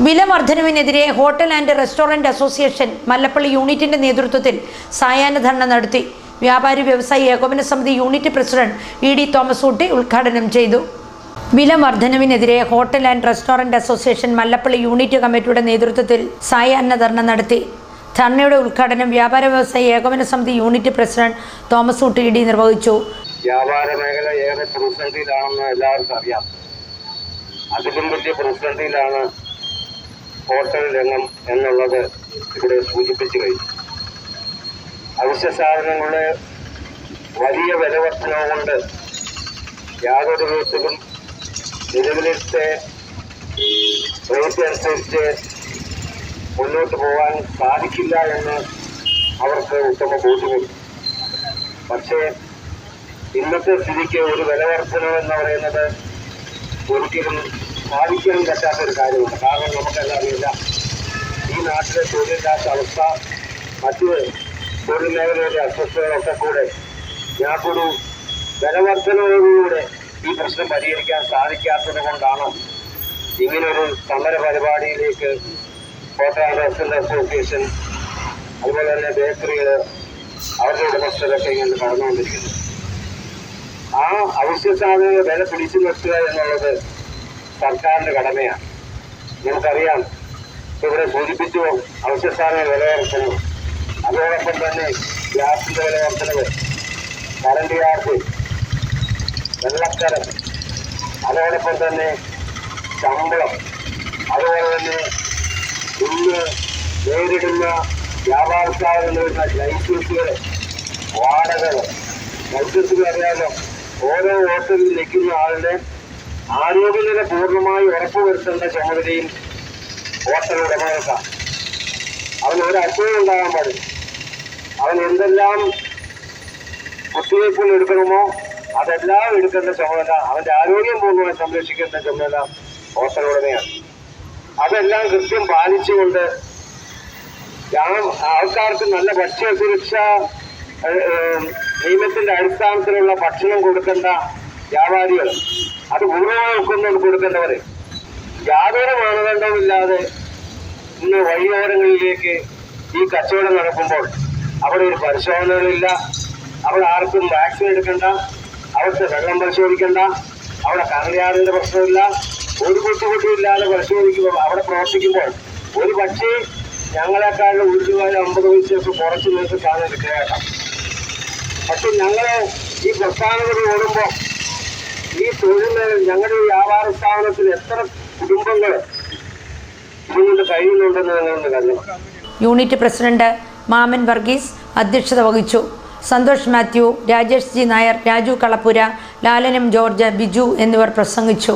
വില വർധനവിനെതിരെ hotel and restaurant association Mallappally യൂണിറ്റിന്റെ നേതൃത്വത്തിൽ സായാഹ്ന ധർണ നടത്തി. വ്യാപാരി വ്യവസായി ഏകോപന സമിതി unit president E D Thomas Ooty ഉദ്ഘാടനം ചെയ്തു. വില വർധനവിനെതിരെ hotel and restaurant association Mallappally unit കമ്മിറ്റിയുടെ നേതൃത്വത്തിൽ സായാഹ്ന ധർണ നടത്തി. ധർണയുടെ ഉദ്ഘാടനം വ്യാപാര വ്യവസായി ഏകോപന സമിതി unit president Thomas Ooty E നിർവഹിച്ചു. വ്യാപാര മേഖല ഏറെ പ്രതിസന്ധിയിലാണെന്ന് എല്ലാവർക്കും അറിയാം. അതിലും വലിയ പ്രതിസന്ധിയിലാണ് ഹോട്ടൽ രംഗം എന്നുള്ളത് ഇവിടെ സൂചിപ്പിച്ചു കഴിഞ്ഞു. അവശ്യ സാധനങ്ങളുടെ വലിയ വില വർധന കൊണ്ട് യാതൊരു വിധത്തിലും നിലവിലത്തെ റേറ്റ് അനുസരിച്ച് മുന്നോട്ട് പോകാൻ സാധിക്കില്ല എന്ന് അവർക്ക് ഉത്തമ ബോധ്യമുണ്ട്. പക്ഷേ ഇന്നത്തെ സ്ഥിതിക്ക് ഒരു വില വർധന എന്ന് പറയുന്നത് ഒരിക്കലും സാധിക്കാൻ പറ്റാത്ത ഒരു കാര്യമാണ് കാരണം നമുക്കെല്ലാം അറിയില്ല. ഈ നാട്ടിലെ തൊഴിലില്ലാത്ത അവസ്ഥ മറ്റ് തൊഴിൽ മേഖലയിലെ അസ്വസ്ഥതകളൊക്കെ കൂടെ ഞങ്ങൾക്കൊരു വിലവർധനയോടുകൂടെ ഈ പ്രശ്നം പരിഹരിക്കാൻ സാധിക്കാത്തത് കൊണ്ടാണ് ഇങ്ങനൊരു സമര പരിപാടിയിലേക്ക് കോട്ടയം ആൻഡ് അസോസിയേഷൻ അതുപോലെ തന്നെ ബേക്കറികൾ അവരുടെ ഉടമസ്ഥരൊക്കെ ഇങ്ങനെ കടന്നുകൊണ്ടിരിക്കുന്നത് ആ അവശ്യ സാധനങ്ങൾ വില പിടിച്ചു നിർത്തുക എന്നുള്ളത് സർക്കാരിന്റെ കടമയാണ്. നമുക്കറിയാം ഇവിടെ സൂചിപ്പിച്ചു അവശ്യ സാധനങ്ങൾ വില അതോടൊപ്പം തന്നെ ഗ്യാസിന്റെ വില വർധനവ് കറണ്ട് ചാർജ് വെള്ളക്കരം. അതോടൊപ്പം തന്നെ ശമ്പളം. അതുപോലെ തന്നെ ഇന്ന് നേരിടുന്ന വ്യാപാര സ്ഥാപനങ്ങളുടെ ലൈസൻസുകൾ വാടകകൾ. ലൈസൻസുകൾ അറിയാലോ. ഓരോ ഹോട്ടലിൽ നിൽക്കുന്ന ആളുടെ ആരോഗ്യനില പൂർണമായി ഉറപ്പുവരുത്തേണ്ട ചുമതലയും ഹോട്ടൽ ഉടമകൾക്കാണ് അവന് ഒരു അസുഖം ഉണ്ടാകാൻ പാടില്ല. അവൻ എന്തെല്ലാം കുത്തിവയ്പ്പുകൾ എടുക്കണമോ അതെല്ലാം എടുക്കേണ്ട ചുമതല അവന്റെ ആരോഗ്യം പൂർണമായി സംരക്ഷിക്കേണ്ട ചുമതല ഹോട്ടൽ ഉടമയാണ് അതെല്ലാം കൃത്യം പാലിച്ചുകൊണ്ട് ആൾക്കാർക്ക് നല്ല ഭക്ഷ്യ സുരക്ഷ നിയമത്തിന്റെ അടിസ്ഥാനത്തിലുള്ള ഭക്ഷണം കൊടുക്കേണ്ട വ്യാപാരികൾ. അത് പൂർണമായി കൊടുക്കേണ്ടവരെ. യാതൊരു മാനദണ്ഡവുമില്ലാതെ ഇന്ന് വഴിയോരങ്ങളിലേക്ക് ഈ കച്ചവടം നടക്കുമ്പോൾ അവിടെ ഒരു പരിശോധനകളില്ല. അവിടെ ആർക്കും വാക്സിൻ എടുക്കണ്ട. അവിടുത്തെ വെള്ളം പരിശോധിക്കണ്ട. അവിടെ കറയാറിന്റെ പ്രശ്നമില്ല. ഒരു ബുദ്ധിമുട്ടുമില്ലാതെ പരിശോധിക്കുമ്പോൾ അവിടെ പ്രവർത്തിക്കുമ്പോൾ ഒരു പക്ഷേ ഞങ്ങളെക്കാളും ഒരു രൂപ അമ്പത് പൈസയൊക്കെ കുറച്ച് നിങ്ങൾക്ക് സാധനം കിട്ടുകയാക്കാം പക്ഷെ ഞങ്ങൾ ഈ പ്രസ്ഥാനത്തിൽ ഓടുമ്പോൾ തൊഴിൽ ഞങ്ങളുടെ ഈ വ്യാപാര സ്ഥാപനത്തിൽ എത്ര കുടുംബങ്ങൾ ഇതുകൊണ്ട് കഴിയുന്നുണ്ടെന്ന് നിങ്ങളൊന്ന് കണ്ടു. യൂണിറ്റ് പ്രസിഡന്റ് മാമൻ വർഗീസ് അധ്യക്ഷത വഹിച്ചു. സന്തോഷ് മാത്യു രാജേഷ് ജി നായർ രാജു കളപ്പുര ലാലനം ജോർജ് ബിജു എന്നിവർ പ്രസംഗിച്ചു.